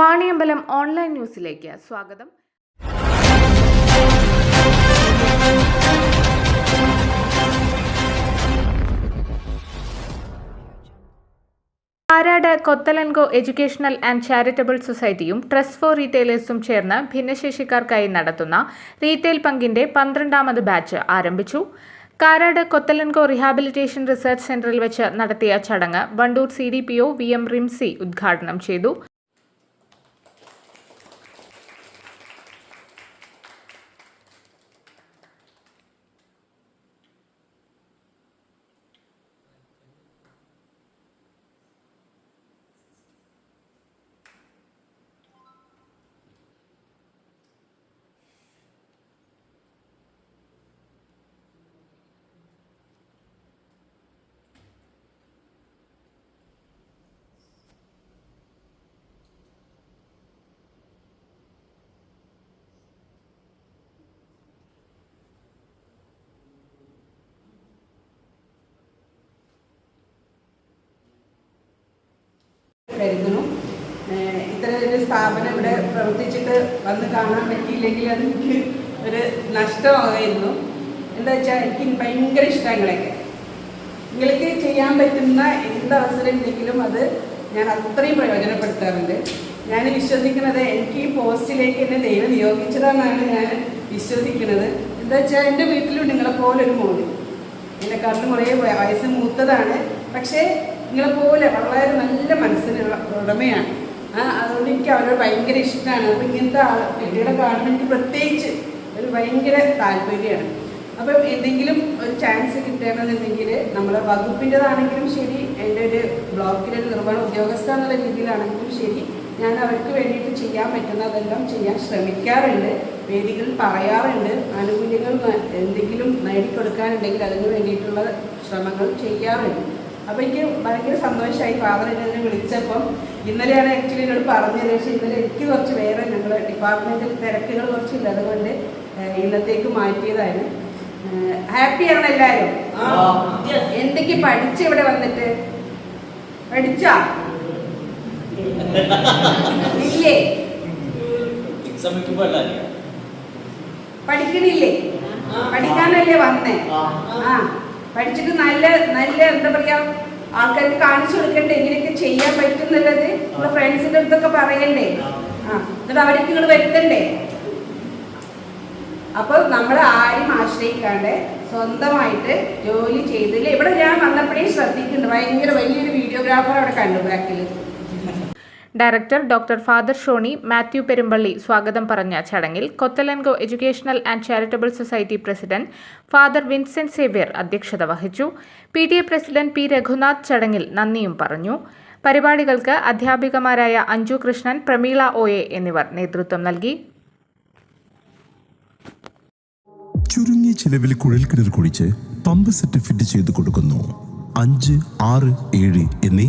Vaniyambalam online ന്യൂസിലേക്ക് സ്വാഗതം. ആരാട് കൊത്തലൻകോ എഡ്യൂക്കേഷണൽ ആൻഡ് ചാരിറ്റബിൾ സൊസൈറ്റിയും ട്രസ്റ്റ് ഫോർ റീറ്റെയിലേഴ്സും ചേർന്ന് ഭിന്നശേഷിക്കാർക്കായി നടത്തുന്ന റീറ്റെയിൽ പങ്കിന്റെ പന്ത്രണ്ടാമത് ബാച്ച് ആരംഭിച്ചു. കാരാട് കൊത്തലൻകോ റിഹാബിലിറ്റേഷൻ റിസർച്ച് സെന്ററിൽ വെച്ച് നടത്തിയ ചടങ്ങ് Wandoor C D P O V M Rimsy ഉദ്ഘാടനം ചെയ്തു. കരുതുന്നു. ഏഹ് ഇത്തരം ഒരു സ്ഥാപനം ഇവിടെ പ്രവർത്തിച്ചിട്ട് വന്ന് കാണാൻ പറ്റിയില്ലെങ്കിൽ അത് എനിക്ക് ഒരു നഷ്ടമാകുമായിരുന്നു എന്താ വെച്ചാൽ എനിക്ക് ഭയങ്കര ഇഷ്ടങ്ങളൊക്കെ. നിങ്ങൾക്ക് ചെയ്യാൻ പറ്റുന്ന എന്ത് അവസരം ഉണ്ടെങ്കിലും അത് ഞാൻ അത്രയും പ്രയോജനപ്പെടുത്താറുണ്ട്. ഞാൻ വിശ്വസിക്കുന്നത് എനിക്ക് ഈ പോസ്റ്റിലേക്ക് എന്നെ ദൈവം നിയോഗിച്ചതാണെന്നാണ് ഞാൻ വിശ്വസിക്കുന്നത്. എന്താ വെച്ചാൽ എന്റെ വീട്ടിലും നിങ്ങളെപ്പോലെ ഒരു എന്നെ എന്നെക്കാട്ടിലും കുറേ വയസ്സ് മൂത്തതാണ്. പക്ഷേ നിങ്ങളെപ്പോലെ വളരെ നല്ല മനസ്സിനുള്ള ഉടമയാണ്. അതുകൊണ്ട് എനിക്ക് അവരോട് ഭയങ്കര ഇഷ്ടമാണ്. അപ്പോൾ ഇങ്ങനത്തെ ആൾ കുട്ടികളെ കാണുമ്പോൾ എനിക്ക് പ്രത്യേകിച്ച് ഒരു ഭയങ്കര താല്പര്യമാണ്. അപ്പം എന്തെങ്കിലും ഒരു ചാൻസ് കിട്ടണമെന്നുണ്ടെങ്കിൽ നമ്മളെ വകുപ്പിന്റെതാണെങ്കിലും ശരി എന്റെ ഒരു ബ്ലോക്കിലെ നിർവഹണ ഉദ്യോഗസ്ഥ എന്നുള്ള രീതിയിലാണെങ്കിലും ശരി ഞാൻ അവർക്ക് വേണ്ടിയിട്ട് ചെയ്യാൻ പറ്റുന്നതെല്ലാം ചെയ്യാൻ ശ്രമിക്കാറുണ്ട് വേദികൾ പറയാറുണ്ട് ആനുകൂല്യങ്ങൾ എന്തെങ്കിലും നേടിക്കൊടുക്കാനുണ്ടെങ്കിൽ അതിന് വേണ്ടിയിട്ടുള്ള ശ്രമങ്ങൾ ചെയ്യാറുണ്ട്. അപ്പോൾ എനിക്ക് ഭയങ്കര സന്തോഷമായി ഫാദർ എന്നെ വിളിച്ചപ്പം ഇന്നലെയാണ് ആക്ച്വലി എന്നോട് പറഞ്ഞത്. പക്ഷേ ഇന്നലെ എനിക്ക് കുറച്ച് വേറെ ഞങ്ങളുടെ ഡിപ്പാർട്ട്മെന്റിൽ തിരക്കുകൾ കുറച്ചില്ല അതുകൊണ്ട് ഇന്നത്തേക്ക് ഇന്നത്തേക്ക് മാറ്റിയതാണ്. ഹാപ്പിയാണ് എല്ലാവരും എന്തൊക്കെ പഠിച്ച് ഇവിടെ വന്നിട്ട്? പഠിച്ചാ? ഇല്ലേ? പഠിക്കണില്ലേ? പഠിക്കാനല്ലേ വന്നേ? ആ. പഠിച്ചിട്ട് നല്ല നല്ല എന്താ പറയാ ആൾക്കാർക്ക് കാണിച്ചു കൊടുക്കണ്ടേ? എങ്ങനെയൊക്കെ ചെയ്യാൻ പറ്റും എന്നുള്ളത് നമ്മുടെ ഫ്രണ്ട്സിന്റെ അടുത്തൊക്കെ പറയണ്ടേ? എന്നിട്ട് അവർക്ക് നിങ്ങൾ വരുത്തണ്ടേ? അപ്പൊ നമ്മൾ ആരും ആശ്രയിക്കാണ്ട് സ്വന്തമായിട്ട് ജോലി ചെയ്തില്ല ഇവിടെ ഞാൻ വന്നപ്പോഴേ ശ്രദ്ധിക്കുന്നുണ്ട്. ഭയങ്കര വലിയൊരു വീഡിയോഗ്രാഫർ അവിടെ കണ്ടു ബാക്കിൽ director doctor father Shony Mathew Perumpally സ്വാഗതം പറഞ്ഞ ചടങ്ങിൽ Cottolengo educational and charitable society president father Vincent Xavier അധ്യക്ഷത വഹിച്ചു. P T A president P Raghunath ചടങ്ങിൽ നന്ദിയും പറഞ്ഞു. പരിപാടികൾക്ക് അധ്യാപികമാരായ അഞ്ജു കൃഷ്ണൻ പ്രമീള ഒ എ എന്നിവർ നേതൃത്വം നൽകി. ചുരുങ്ങിയ ചിലവിൽ കുഴൽക്കിണർ കുഴിച്ച് പമ്പ് സെറ്റ് ഫിറ്റ് ചെയ്ത് കൊടുക്കുന്നു. അഞ്ച് ആറ് ഏഴ് എന്നീ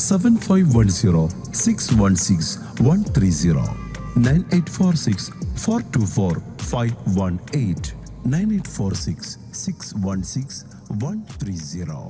seven five one zero six one six one three zero nine eight four six four two four five one eight nine eight four six six one six one three zero